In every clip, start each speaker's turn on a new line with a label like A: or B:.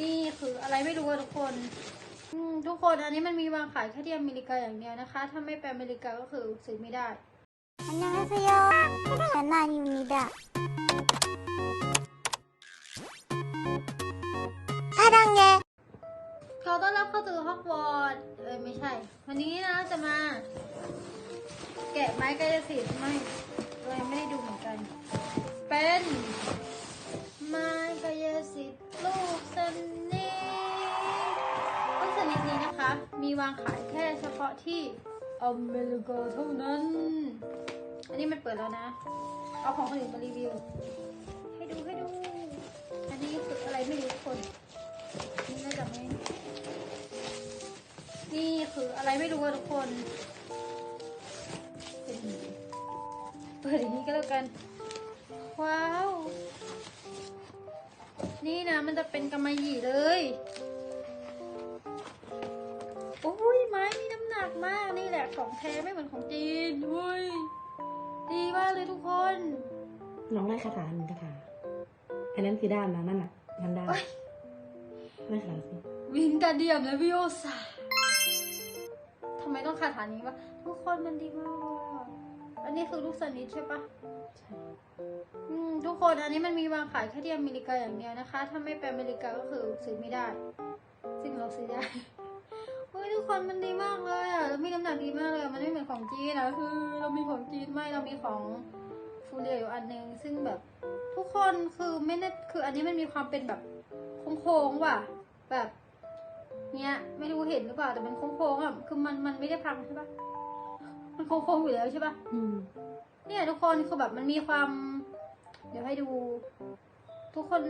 A: นี่คืออะไรไม่รู้อะทุกคนทุกคนอันนี้มันมีวางขายแค่ที่อเมริกาอย่างเดียวนะคะ ถ้าไม่ไปอเมริกาก็คือซื้อไม่ได้
B: อันนี้ไม่ซื้อฉันนายูนิดะถ้าดังเง
A: ขอต้อนรับเข้าสู่ฮอกวอตเออไม่ใช่ วันนี้นะจะมา แกะไม้กายสิทธิ์ไม มีวางขายแค่เฉพาะที่อเมริกาเท่านั้น อันนี้มันเปิดแล้วนะ เอาของคนอื่นมารีวิว ให้ดูให้ดู อันนี้คืออะไรไม่รู้ทุกคน นี่น่าจะไม่ นี่คืออะไรไม่รู้ทุกคน เป็นเปิดอย่างนี้ก็แล้วกัน ว้าว นี่นะมันจะเป็นกำมะหยี่เลย ของแท้ไม่เหมือนของจีนเฮ้ยดีมากเลยทุกคน
C: น้องได้คาถาหนึ่งคาถาอันนั้นคือด้ามนะนั่นน่ะนั่นด้าม
A: โอ๊ย
C: ได้คาถาสิ
A: วินกาเดียมและวิโอซาทำไมต้องคาถานี้วะทุกคนมันดีมากเลยอะอันนี้คือลูกสนิทใช่ปะ
C: ใช่
A: อืมทุกคนอันนี้มันมีวางขายแค่ที่อเมริกาอย่างเดียวนะคะ ถ้าไม่ไปอเมริกาก็คือซื้อไม่ได้ ซึ่งเราซื้อได้เฮ้ย ทุกคนมันดีมากเลยอะแล้วมีน้ำหนักดีมากเลยอะมันไม่เหมือนของจีนนะคือ เรามีของจีนไม่เรามีของฟูเรียอยู่อันนึงซึ่งแบบทุกคนคือไม่แน่คืออันนี้มันมีความเป็นแบบโค้งๆว่ะ แบบเนี้ยไม่รู้เห็นหรือเปล่าแต่มันโค้งๆอะคือมันมันไม่ได้พังใช่ปะมันโค้งๆอยู่แล้วใช่ปะ
C: อืม
A: เนี่ยทุกคนคือแบบมันมีความ เดี๋ยวให้ดู ทุกคน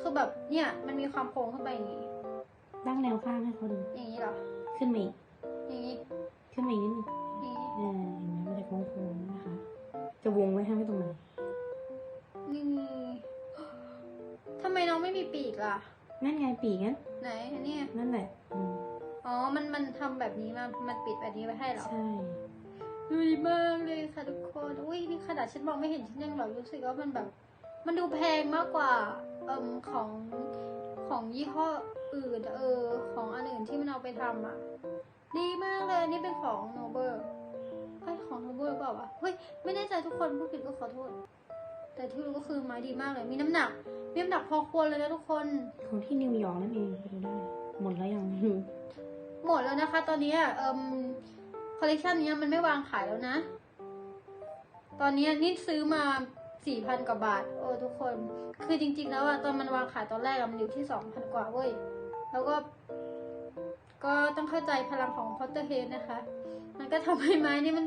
A: คือแบบเนี่ย มันมีความโค้งขึ้นไปอย่างนี้
C: ตั้งแนวข้างให้เขาดู
A: อย่างนี้เหรอ
C: ขึ้นมาอีก
A: อย่างนี้
C: ขึ้นมาอีกนิดนึง
A: อย่างนี้
C: เออเห็นไหมมันจะโค้งๆนะคะ จะวงไว้ให้ไว้ตรงไหน
A: นี่ทำไมน้องไม่มีปีกล่ะ
C: นั่นไงปีกงั้น
A: ไหนอันเนี้ย
C: นั่นแหละอืม
A: อ๋อ มันมันทำแบบนี้มา มันปิดแบบนี้ไว้ให้เหรอ
C: ใช่
A: ดีมากเลยค่ะทุกคน อุ้ยนี่ขนาดฉันมองไม่เห็นฉันยังแบบรู้สึกว่ามันแบบ มันดูแพงมากกว่าเอ่มของของยี่ห้ออื่น เออ ของอันอื่น ที่มันเอาไปทำอะ ดีมากเลยอันนี่เป็นของโนเบอร์เฮ้ยของโนเบอร์เปล่าวะเฮ้ยไม่แน่ใจทุกคนผู้ผิดก็ขอโทษ แต่ที่รู้ก็คือไม้ดีมากเลย มีน้ำหนัก มีน้ำหนักพอควรเลยนะทุกคน
C: ของที่นิวยอร์กนั่นเองไปดูได้ หมดแล้วยังไม่รู้
A: หมดแล้วนะคะ ตอนนี้อะเอ่มคอลเลกชันนี้มันไม่วางขายแล้วนะ ตอนนี้นี่ซื้อมาสี่พันกว่าบาท โอ้ทุกคน คือจริง ๆ แล้วอะตอนมันวางขายตอนแรกอะมันอยู่ที่สองพันกว่าเว้ย แล้วก็ ก็ต้องเข้าใจพลังของพอตเตอร์เฮดนะคะ มันก็ทำให้ไม้นี่มัน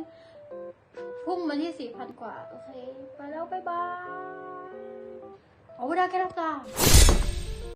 A: พุ่งมาที่สี่พันกว่า โอเค ไปแล้ว บ๊ายบาย เอาเวลาแค่รับตา